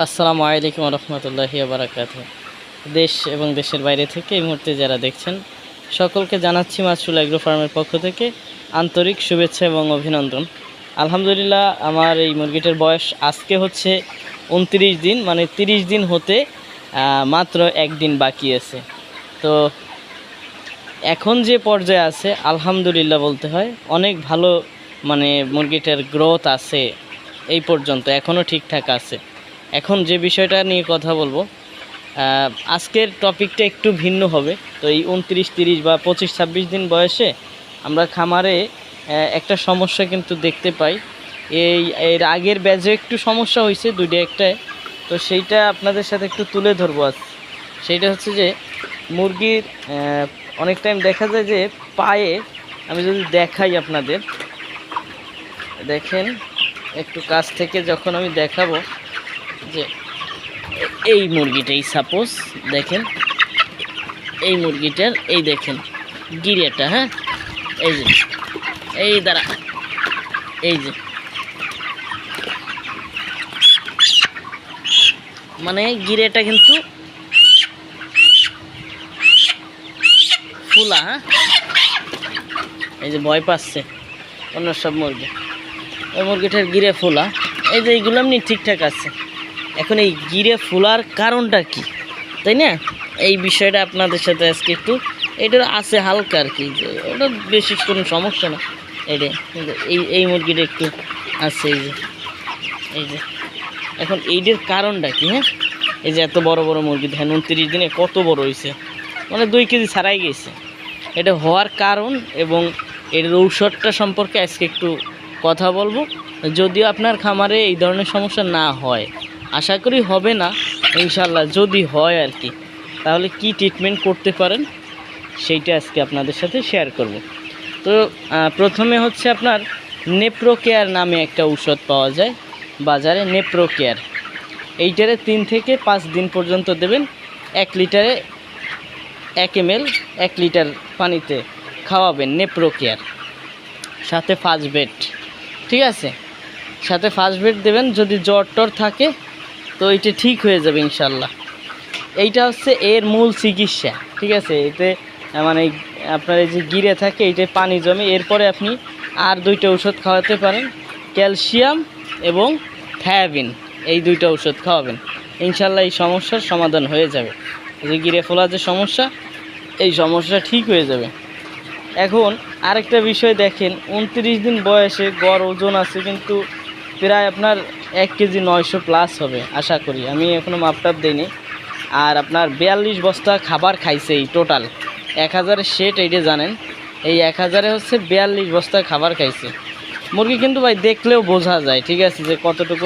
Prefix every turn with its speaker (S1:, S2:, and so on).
S1: আসসালামু আলাইকুম রহমতুল্লাহি বারাকাত। দেশ এবং দেশের বাইরে থেকে এই মুহূর্তে যারা দেখছেন, সকলকে জানাচ্ছি মাসুল অ্যাগ্রো ফার্মের পক্ষ থেকে আন্তরিক শুভেচ্ছা এবং অভিনন্দন। আলহামদুলিল্লাহ, আমার এই মুরগিটার বয়স আজকে হচ্ছে উনত্রিশ দিন মানে তিরিশ দিন হতে মাত্র একদিন বাকি আছে। তো এখন যে পর্যায়ে আছে, আলহামদুলিল্লাহ বলতে হয়, অনেক ভালো মানে মুরগিটার গ্রোথ আছে, এই পর্যন্ত এখনও ঠিকঠাক আছে। এখন যে বিষয়টা নিয়ে কথা বলব আজকের টপিকটা একটু ভিন্ন হবে। তো এই উনত্রিশ, তিরিশ বা পঁচিশ, ছাব্বিশ দিন বয়সে আমরা খামারে একটা সমস্যা কিন্তু দেখতে পাই। এই, এর আগের ব্যাজে একটু সমস্যা হয়েছে, দুইটা একটায়। তো সেইটা আপনাদের সাথে একটু তুলে ধরবো আজ। সেইটা হচ্ছে যে, মুরগির অনেক টাইম দেখা যায় যে পায়ে, আমি যদি দেখাই আপনাদের, দেখেন, একটু কাছ থেকে যখন আমি দেখাবো যে এই মুরগিটাই সাপোজ দেখেন, এই মুরগিটার, এই দেখেন গিরেটা হ্যাঁ? এই যে, এই দাঁড়া, এই যে। মানে গিরেটা কিন্তু ফুলা হ্যাঁ? এই যে ভয় পাচ্ছে অন্য সব মুরগি। ওই মুরগিটার গিরে ফোলা, এই যে এইগুলো এমনি ঠিকঠাক আছে। এখন এই গিরে ফোলার কারণটা কি? তাই না? এই বিষয়টা আপনাদের সাথে আজকে একটু এটার আছে হালকা আর কি ওটা বেশি কোনো সমস্যা না। এটা এই এই মুরগিটা একটু আছে, এই যে এই যে। এখন এইটার কারণটা কি হ্যাঁ? এই যে এত বড় বড় মুরগি, দেখেন উনত্রিশ দিনে কত বড় হয়েছে। মানে দুই কেজি ছাড়াই গেছে এটা হওয়ার কারণ এবং এর ঔষধটা সম্পর্কে আজকে একটু কথা বলব। যদিও আপনার খামারে এই ধরনের সমস্যা না হয়। আশা করি হবে না ইনশাল্লাহ যদি হয় আর কি। তাহলে কি ট্রিটমেন্ট করতে পারেন, সেইটা আজকে আপনাদের সাথে শেয়ার করব। তো প্রথমে হচ্ছে আপনার নেপ্রো কেয়ার নামে একটা ঔষধ পাওয়া যায়, বাজারে নেপ্রো কেয়ার এইটারে তিন থেকে পাঁচ দিন পর্যন্ত দেবেন, এক লিটারে এক এম এক লিটার পানিতে খাওয়াবেন নেপ্রো কেয়ার সাথে ফার্স্ট বেড ঠিক আছে? সাথে ফার্স্ট বেড দেবেন, যদি জ্বর টর থাকে তো এটা ঠিক হয়ে যাবে ইনশাল্লাহ। এইটা হচ্ছে এর মূল চিকিৎসা, ঠিক আছে? এতে মানে আপনার এই যে গিরে থাকে এইটা পানি জমে, এরপরে আপনি আর দুইটা ওষুধ খাওয়াতে পারেন, ক্যালসিয়াম এবং থায়াবিন, এই দুইটা ওষুধ খাওয়াবেন। ইনশাল্লাহ এই সমস্যার সমাধান হয়ে যাবে। যে গিরে ফোলা যে সমস্যা, এই সমস্যা ঠিক হয়ে যাবে। এখন আরেকটা বিষয় দেখেন, উনত্রিশ দিন বয়সে গড় ওজন আছে, কিন্তু প্রায় আপনার এক কেজি নয়শো প্লাস হবে, আশা করি। আমি এখনও মাপটাপ দিইনি। আর আপনার বিয়াল্লিশ বস্তা খাবার খাইছে এই টোটাল এক হাজারের শেট এইটা জানেন, এই এক হাজারে হচ্ছে বিয়াল্লিশ বস্তা খাবার খাইছে। মুরগি কিন্তু ভাই দেখলেও বোঝা যায়, ঠিক আছে, যে কতটুকু